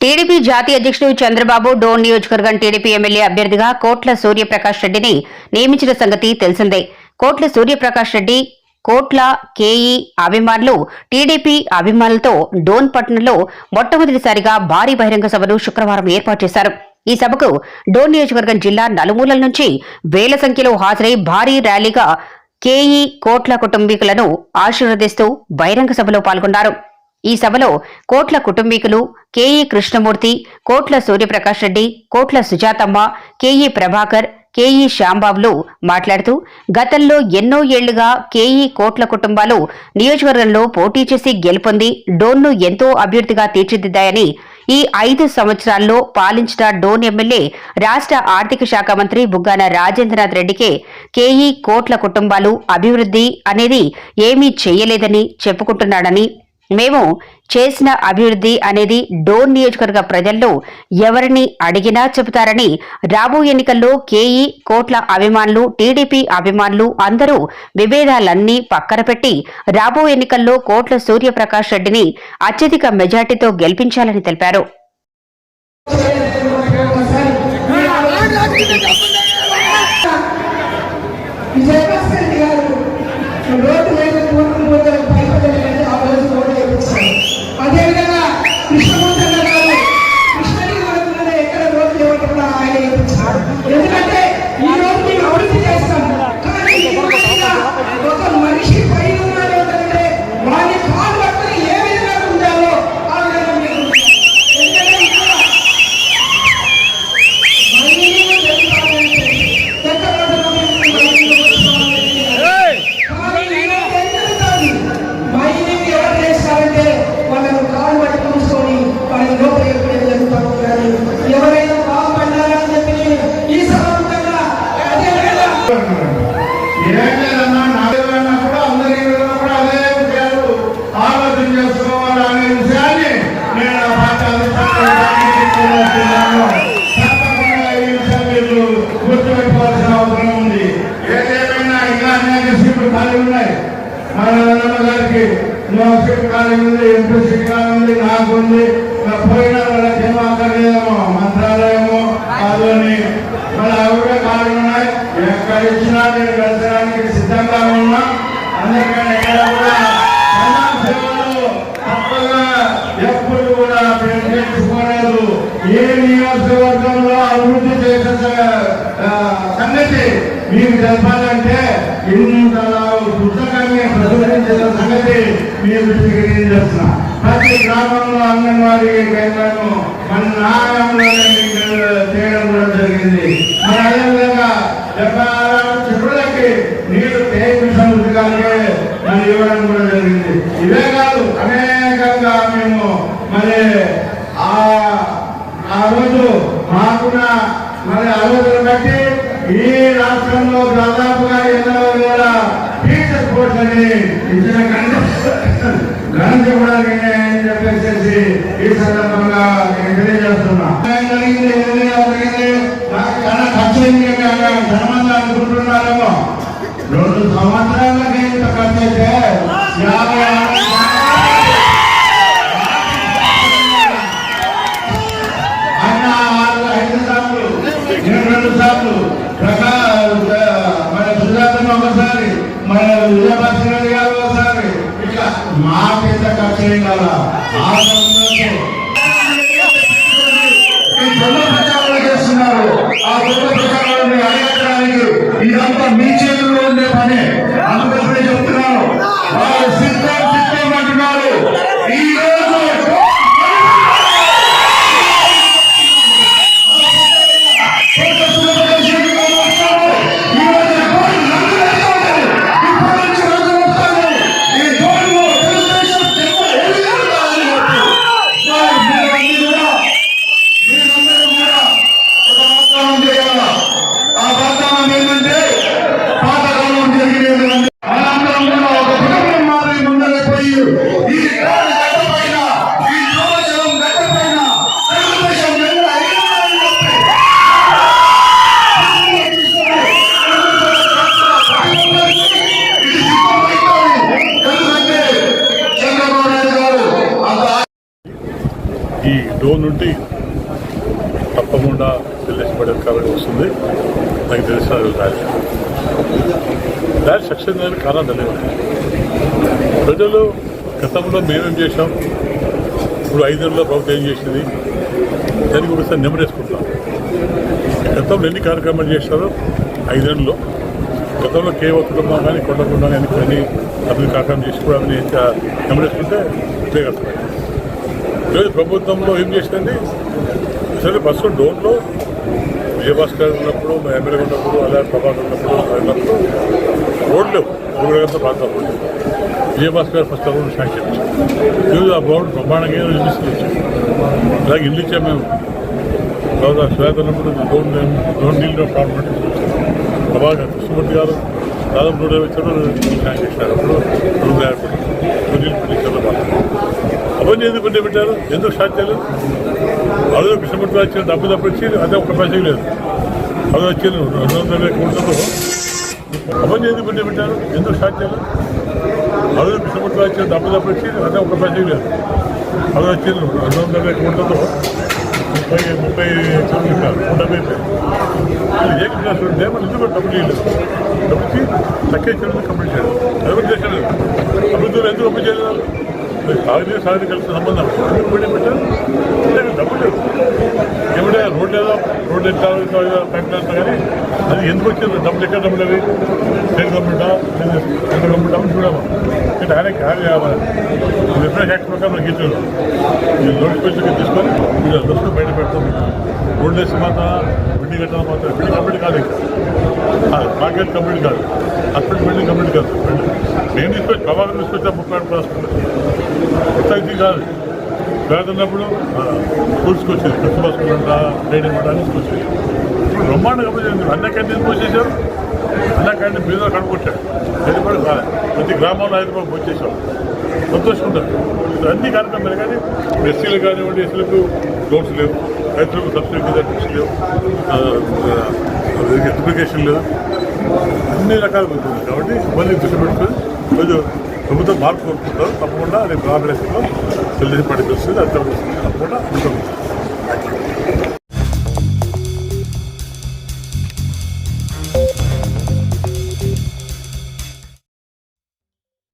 TDP జాతీయ అధ్యక్షుడు చంద్రబాబు డోన్ నియోజకవర్గం టీడీపీ ఎమ్మెల్యే అభ్యర్థిగా కోట్ల సూర్యప్రకాష్ రెడ్డిని నియమించిన సంగతి తెలిసిందే. కోట్ల సూర్యప్రకాష్ రెడ్డి కోట్ల కేఈ అభిమానులు టీడీపీ అభిమానులతో డోన్ పట్టణంలో మొట్టమొదటిసారిగా భారీ బహిరంగ సభను శుక్రవారం ఏర్పాటు చేశారు. ఈ సభకు డోన్ నియోజకవర్గం జిల్లా నలుమూలల నుంచి వేల సంఖ్యలో హాజరై భారీ ర్యాలీగా కేఈ కోట్ల కుటుంబీకులను ఆశీర్వదిస్తూ బహిరంగ సభలో పాల్గొన్నారు. ఈ సభలో కోట్ల కుటుంబీకులు కేఈ కృష్ణమూర్తి కోట్ల సూర్యప్రకాష్ రెడ్డి కోట్ల సుజాతమ్మ కేఈ ప్రభాకర్ కేఈ శ్యాంబాబులు మాట్లాడుతూ గతంలో ఎన్నో ఏళ్ళుగా కేఈ కోట్ల కుటుంబాలు నియోజకవర్గంలో పోటీ చేసి గెలుపొంది డోన్ను ఎంతో అభివృద్ధిగా తీర్చిదిద్దాయని ఈ ఐదు సంవత్సరాల్లో పాలించిన డోన్ ఎమ్మెల్యే రాష్ట్ర ఆర్థిక శాఖ మంత్రి బుగ్గాన రాజేంద్రనాథ్ రెడ్డికే కేఈ కోట్ల కుటుంబాలు అభివృద్ధి అనేది ఏమీ చేయలేదని చెప్పుకుంటున్నాడని మేము చేసిన అభివృద్ధి అనేది డోర్ నియోజకవర్గ ప్రజల్లో ఎవరిని అడిగినా చెబుతారని రాబో ఎన్నికల్లో కేఈ కోట్ల అభిమానులు టీడీపీ అభిమానులు అందరూ విభేదాలన్నీ పక్కన పెట్టి రాబో ఎన్నికల్లో కోట్ల సూర్యప్రకాష్ రెడ్డిని అత్యధిక మెజార్టీతో గెలిపించాలని తెలిపారు. విజయ గారికి నో ఉంది ఎంపీ సీట్ ఉంది నాకు ఉంది ఇంకా పోయిన వాళ్ళకి ఏమో అక్కర్లేదేమో మంత్రాలయము అదని మరి అవి కూడా ఖాళీ ఉన్నాయి ఎక్కడ ఇచ్చినా నేను వెళ్ళడానికి సిద్ధంగా ఉన్నా. అందుకని ఎక్కడ కూడా సేవలు తప్పగా ఎప్పుడు కూడా మేము నేర్చుకోలేదు ఏ నియోజకవర్గంలో అభివృద్ధి చేసే సంగతి మీకు తెలపాలంటే ఇంత పుస్తకాన్ని ప్రచురించిన సంగతి మీరు దృష్టికి నేను చేస్తున్నా ప్రతి గ్రామంలో అంగన్వాడీ కేంద్రాలను మన నాయంలోనే చేయడం కూడా జరిగింది. మరి అదేవిధంగా డెబ్బై ఆరు చెరువులకి నీళ్ళు తేమి సముద్రాలకే మరి ఇవ్వడం కూడా జరిగింది. ఇవే కాదు అనేకంగా మేము మరి ఆ రోజు మాకున్న మరి ఆలోచన బట్టి ఈ రాష్ట్రంలో దాదాపుగా ఎన్నో వేల టీచర్ కోర్స్ ఇచ్చిన ఘనత ఘనత అని చెప్పేసి ఈ సందర్భంగా నేను తెలియజేస్తున్నా. జరిగింది ఏం జరిగింది నాకు చాలా ఖర్చు అయింది ధనమంది అనుకుంటున్నారేమో రెండు సార్లు ప్రకా మన సుజాతను ఒకసారి మన విజయభాస్కర్ గారు ఒకసారి. ఇట్లా మాకెంత ఖర్చు ఏం కదా ఆ సందర్భంలో ఈ డోన్ నుండి తప్పకుండా తెలుగు పడేది కాబట్టి వస్తుంది. నాకు తెలిసిన దారి దారి సక్సెస్ అనేది కారణం తెలియదు. ప్రజలు గతంలో మేమేం చేశాం? ఇప్పుడు ఐదేళ్ళలో ప్రభుత్వం ఏం చేసింది? దానికి ఒకసారి నెమరేసుకుంటాం గతంలో ఎన్ని కార్యక్రమాలు చేశారో ఐదేళ్ళలో గతంలో కే కుటుంబం కానీ కొండకుండా కానీ కొన్ని అభివృద్ధి కార్యక్రమం చేసుకోవడానికి నెమరేసుకుంటే ఈరోజు ప్రభుత్వంలో ఏం చేసిందండి? సరే ఫస్ట్ డోన్లో విజయభాస్కర్ ఉన్నప్పుడు మా ఎమ్మెల్యే ఉన్నప్పుడు అలా ప్రభాకర్ ఉన్నప్పుడు ఉన్నప్పుడు రోడ్లు ఊరగంత ప్రాంతం విజయభాస్కర్ ఫస్ట్ రోడ్ శాంక్షన్ ఇచ్చాం ఈరోజు ఆ బోర్డు ప్రమాణంగా నిర్మిస్తుంది అలాగే ఇల్లు ఇచ్చాం మేము తర్వాత శ్వేత ఉన్నప్పుడు రోడ్ రోడ్ నీళ్ళు ప్రాబ్లం ప్రభాకర్ కృష్ణమూర్తి గారు దాదాపు నూట యాభై శాంక్షన్ ఇచ్చినారు అప్పుడు నూట యాభై నీళ్ళు అవన్నీ ఎందుకు ఉండే పెట్టారు? ఎందుకు సాధ్యాలు అదే కృష్ణమూర్తి వచ్చిన డబ్బు తప్పు వచ్చి అదే ఒక పైసలు లేదు అదే వచ్చిన రెండు వందల కోట్లతో. అవన్నీ ఎందుకు ఉండే పెట్టారు? ఎందుకు సాధ్యాలు అదే కృష్ణమూర్తి వచ్చిన డబ్బు తప్పు వచ్చి అదే ఒక పైసలు లేదు అదే వచ్చిన రెండు వందల కోట్లతో. ముప్పై ముప్పై చెరువులు ఇస్తారు నూట యాభై అయిపోయాయి. అది ఏ క్లాస్ ఉంటే మన ఎందుకు డబ్బులు చేయలేదు డబ్బు తక్కువ చేయడం కంప్లీట్ చేయడం అభివృద్ధి చేశారు? అభివృద్ధిలో ఎందుకు కంప్లీట్ చేయలేదు సాగునీ సాగుని కలిసిన సంబంధం పోటీ పెట్టారు డబ్బు లేదు ఏమిటే రోడ్డు ఏదో పైప్ అంతా కానీ అది ఎందుకు వచ్చింది? డబ్బులు ఎక్కడ డబ్బులు అవి? స్టేట్ గవర్నమెంటా? Central government? అని చూడము అంటే ఆయన రిఫరెన్స్ యాక్ట్ ప్రకారం మనకి ఇచ్చారు. ఈ నోటిఫికేషన్ తీసుకొని మీరు దృష్టి బయట పెడతాం. రోడ్డు వేసి మాత్రం బిల్డింగ్ కట్టడం మాత్రం బిల్డింగ్ కంప్లీట్ కాదు మార్కెట్ కంప్లీట్ కాదు. హాస్పిటల్ బిల్డింగ్ కంప్లీట్ కాదు. నేను తీసుకొచ్చి ప్రభాకర్ తీసుకొచ్చా ముప్పై ఏడు హాస్పిటల్ కొత్తది కాదు పేదన్నప్పుడు స్కూల్స్కి వచ్చేది క్రిస్మస్ స్కూల్ ట్రైనింగ్ కూడా అన్ని స్కూల్స్ ఇప్పుడు బ్రహ్మాండ కంపెనీ అన్న క్యాంటీన్ పోసేసారు అన్న క్యాంటీన్ మీద కనుక్కొచ్చారు హైదరాబాద్ కూడా కాదు ప్రతి గ్రామంలో హైదరాబాద్ వచ్చేసాం సంతోషంటారు అన్ని కార్యక్రమాలు కానీ ఎస్సీలు కానివ్వండి ఎస్సీలకు లోన్స్ లేవు రైతులకు సబ్సిడీ మీద లేవు అప్లికేషన్ లేదు. అన్ని రకాలు ఉంటుంది. కాబట్టి మళ్ళీ దృష్టి పెట్టుకొని కొంచెం ప్రభుత్వం మార్పు కోరుకుంటారు తప్పకుండా అది గ్రామీణ తెలుగుదేశం పార్టీ వస్తుంది అది తప్పకుండా ఉంటుంది.